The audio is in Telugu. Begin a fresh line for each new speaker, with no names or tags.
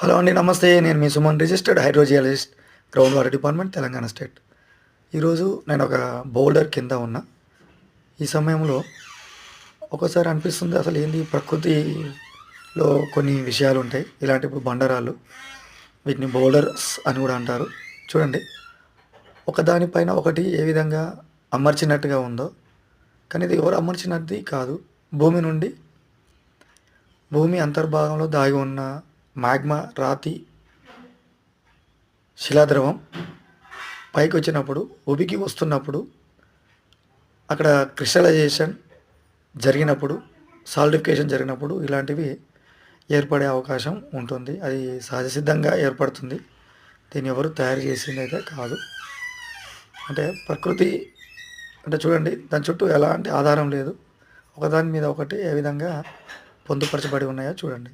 హలో అండి నమస్తే. నేను మీ Suman registered hydrogeologist ground water department Telangana state. ఈరోజు నేను ఒక బౌల్డర్ కింద ఉన్నా. ఈ సమయంలో ఒకసారి అనిపిస్తుంది అసలు ఏంది ప్రకృతిలో కొన్ని విషయాలు ఉంటాయి. ఇలాంటి ఇప్పుడు బండరాలు వీటిని బౌల్డర్స్ అని కూడా అంటారు. చూడండి ఒకదానిపైన ఒకటి ఏ విధంగా అమర్చినట్టుగా ఉందో. కానీ ఇది ఎవరు అమర్చినది కాదు. భూమి నుండి భూమి అంతర్భాగంలో దాగి ఉన్న మ్యాగ్మా రాతి శిలాద్రవం పైకి వచ్చినప్పుడు ఉబికి వస్తున్నప్పుడు అక్కడ క్రిస్టలైజేషన్ జరిగినప్పుడు సాలిడిఫికేషన్ జరిగినప్పుడు ఇలాంటివి ఏర్పడే అవకాశం ఉంటుంది. అది సహజసిద్ధంగా ఏర్పడుతుంది. దీన్ని ఎవరు తయారు చేసింది అయితే కాదు. అంటే ప్రకృతి అంటే చూడండి దాని చుట్టూ ఎలాంటి ఆధారం లేదు. ఒకదాని మీద ఒకటి ఏ విధంగా పొందుపరచబడి ఉన్నాయో చూడండి.